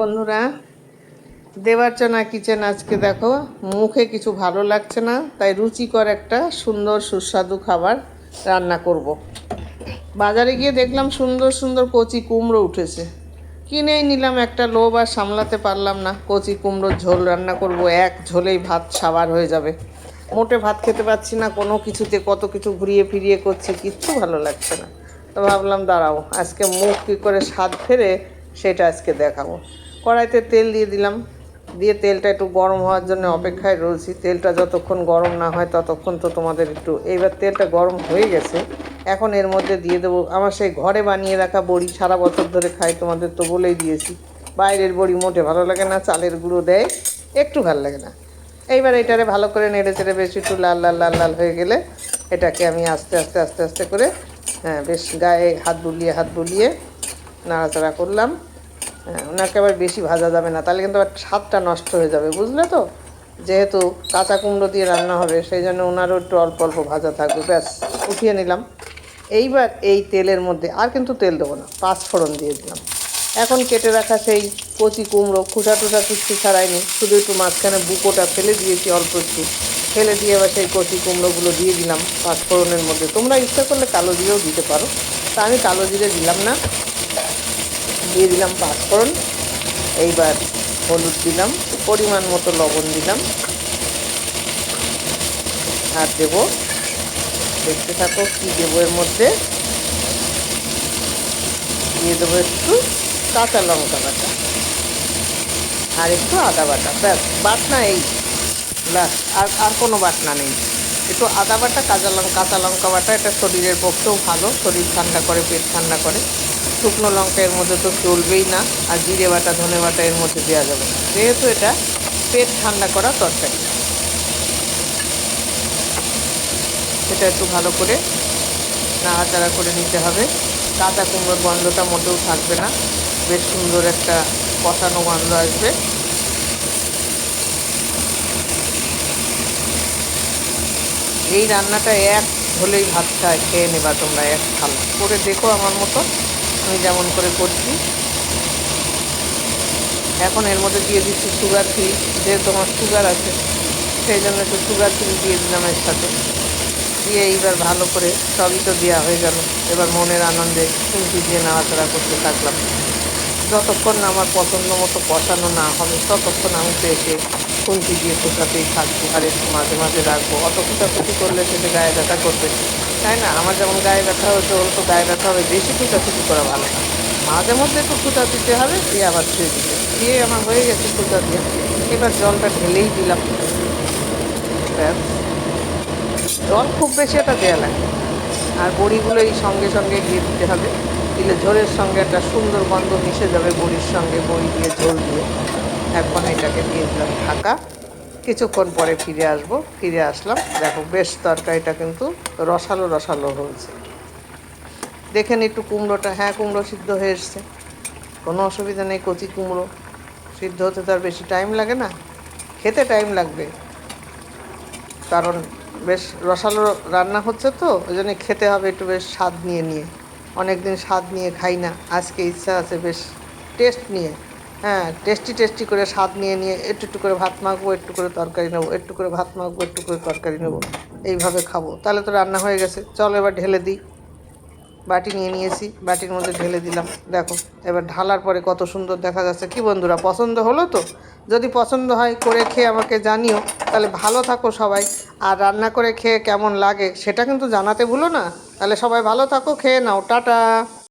বন্ধুরা দেবার্চনা কিচেন আজকে দেখো, মুখে কিছু ভালো লাগছে না, তাই রুচিকর একটা সুন্দর সুস্বাদু খাবার রান্না করব। বাজারে গিয়ে দেখলাম সুন্দর সুন্দর কচি কুমড়ো উঠেছে। কিনেই নিলাম একটা লোভ আর সামলাতে পারলাম না, কচি কুমড়োর ঝোল রান্না করব, এক ঝোলেই ভাত সাবার হয়ে যাবে। মোটে ভাত খেতে পাচ্ছি না, কোনো কিছুতে কত কিছু ঘুরিয়ে ফিরিয়ে করছি, কিচ্ছু ভালো লাগছে না। তো ভাবলাম দাঁড়াও, আজকে মুখ কী করে স্বাদ ফেরে, সেটা আজকে দেখাবো। কড়াইতে তেল দিয়ে দিলাম। দিয়ে তেলটা একটু গরম হওয়ার জন্য অপেক্ষায় রয়েছি। তেলটা যতক্ষণ গরম না হয় ততক্ষণ তো তোমাদের একটু, এইবার তেলটা গরম হয়ে গেছে। এখন এর মধ্যে দিয়ে দেবো, আমার সেই ঘরে বানিয়ে রাখা বড়ি, সারা বছর ধরে খাই তোমাদের তো বলেই দিয়েছি। বাইরের বড়ি মোটে ভালো লাগে না, চালের গুঁড়ো দেয়, একটু ভালো লাগে না। এইবার এটারে ভালো করে নেড়ে চেড়ে বেশ একটু লাল লাল লাল লাল হয়ে গেলে এটাকে আমি আস্তে আস্তে আস্তে আস্তে করে হ্যাঁ বেশ গায়ে হাত বুলিয়ে হাত বুলিয়ে নাড়াচাড়া করলাম। হ্যাঁ ওনাকে আবার বেশি ভাজা যাবে না, তাহলে কিন্তু আবার স্বাদটা নষ্ট হয়ে যাবে, বুঝলে তো? যেহেতু কাঁচা কুমড়ো দিয়ে রান্না হবে, সেই জন্য ওনারও একটু অল্প অল্প ভাজা থাকবে, ব্যাস, উঠিয়ে নিলাম। এইবার এই তেলের মধ্যে আর কিন্তু তেল দেবো না, পাঁচ ফোড়ন দিয়ে দিলাম। এখন কেটে রাখা সেই কচি কুমড়ো, খুঁটা টুটা কিচ্ছু ছাড়াইনি শুধু একটু মাঝখানে বুকোটা ফেলে দিয়েছি অল্প একটু। ফেলে দিয়ে এবার সেই কচি কুমড়োগুলো দিয়ে দিলাম পাঁচ ফোড়নের মধ্যে। তোমরা ইচ্ছা করলে কালো জিরেও দিতে পারো। তা আমি কালো জিরে দিলাম না। দিয়ে দিলাম পাঁচফোড়ন। এইবার হলুদ দিলাম, পরিমাণ মতো লবণ দিলাম। আর দেব, দেখতে থাকো কী দেবো এর মধ্যে। দিয়ে দেবো একটু কাঁচা লঙ্কা বাটা। আর একটু আদা বাটা। ব্যাস, বাটনা এই। ব্যাস, আর আর কোনো বাটনা নেই। একটু আদা বাটা, কাঁচা লঙ্কা কাঁচা লঙ্কা বাটা, এটা শরীরের পক্ষেও ভালো। শরীর ঠান্ডা করে, পেট ঠান্ডা করে। শুকনো লঙ্কা এর মধ্যে তো চলবেই না, আর জিরে বাটা, ধনে বাটা এর মধ্যে দেওয়া যাবে না। যেহেতু এটা পেট ঠান্ডা করা তরকারি। এটা একটু ভালো করে নাড়াচাড়া করে নিতে হবে। কাঁচা কুমড়োর গন্ধটা মোটেও থাকবে না। বেশ সুন্দর একটা কষানো গন্ধ আসবে। এই রান্নাটা এক হলেই ভাত খায়, খেয়ে নেবা তোমরা, এক থালা করে দেখো আমার মতো। আমি যেমন করে করছি। এখন এর মধ্যে দিয়ে দিচ্ছি সুগার ফ্রি যেহেতু আমার সুগার আছে, সেই জন্য একটু সুগার ফ্রি দিয়ে দিলাম এর সাথে। দিয়ে এইবার ভালো করে সবই তো দেওয়া হয়ে গেল। এবার মনের আনন্দে খুঁটি দিয়ে নাড়াচাড়া করতে থাকলাম। যতক্ষণ না আমার পছন্দ মতো কষানো না হবে, ততক্ষণ আমি তো এসে দিয়ে কোথাতেই থাকব, আর একটু মাঝে মাঝে রাখব। অত কুচাকুচি করলে সেটা গায়ে ব্যথা করবে। তাই না? আমার যেমন গায়ে ব্যথা হচ্ছে ওর তো গায়ে ব্যথা হবে, বেশি কুচাকুচি করা ভালো না। মাঝে মধ্যে একটু কুচা দিতে হবে, দিয়ে আবার ছুঁয়ে দিতে দিয়ে আমার হয়ে গেছে কুচা দিয়ে। এবার জলটা ঢেলেই দিলাম। জল খুব বেশি এটা দেওয়া লাগে আর বড়িগুলো এই সঙ্গে সঙ্গে দিয়ে দিতে হবে। দিলে ঝোলের সঙ্গে একটা সুন্দর গন্ধ মিশে যাবে বড়ির সঙ্গে, বড়ি দিয়ে ঝোল দিয়ে। এখন এটাকে দিয়ে দিলাম ঢাকা। কিছুক্ষণ পরে ফিরে আসব, ফিরে আসলাম। দেখো, বেশ তরকারিটা কিন্তু রসালো রসালো হয়েছে। দেখেন একটু কুমড়োটা। হ্যাঁ কুমড়ো সিদ্ধ হয়ে এসছে। কোনো অসুবিধা নেই, কচি কুমড়ো সিদ্ধ হতে তো আর বেশি টাইম লাগে না। খেতে টাইম লাগবে। কারণ বেশ রসালো রান্না হচ্ছে তো, ওই জন্য খেতে হবে একটু বেশ স্বাদ নিয়ে নিয়ে। অনেক দিন স্বাদ নিয়ে খাই না। আজকে ইচ্ছা আছে বেশ টেস্ট নিয়ে। হ্যাঁ টেস্টি টেস্টি করে স্বাদ নিয়ে নিয়ে একটু একটু করে ভাত মাখবো, একটু করে তরকারি নেব, একটু করে ভাত মাখবো, একটু করে তরকারি নেব, এইভাবে খাব। তাহলে তো রান্না হয়ে গেছে। চলো এবার ঢেলে দিই। বাটি নিয়ে নিয়েছি, বাটির মধ্যে ঢেলে দিলাম। দেখো, এবার ঢালার পরে কত সুন্দর দেখা যাচ্ছে। কি বন্ধুরা, পছন্দ হলো তো? যদি পছন্দ হয়, করে খেয়ে আমাকে জানিও। তাহলে ভালো থাকো সবাই। আর রান্না করে খেয়ে কেমন লাগে, সেটা কিন্তু জানাতে ভুলো না। তাহলে সবাই ভালো থাকো, খেয়ে নাও। টাটা।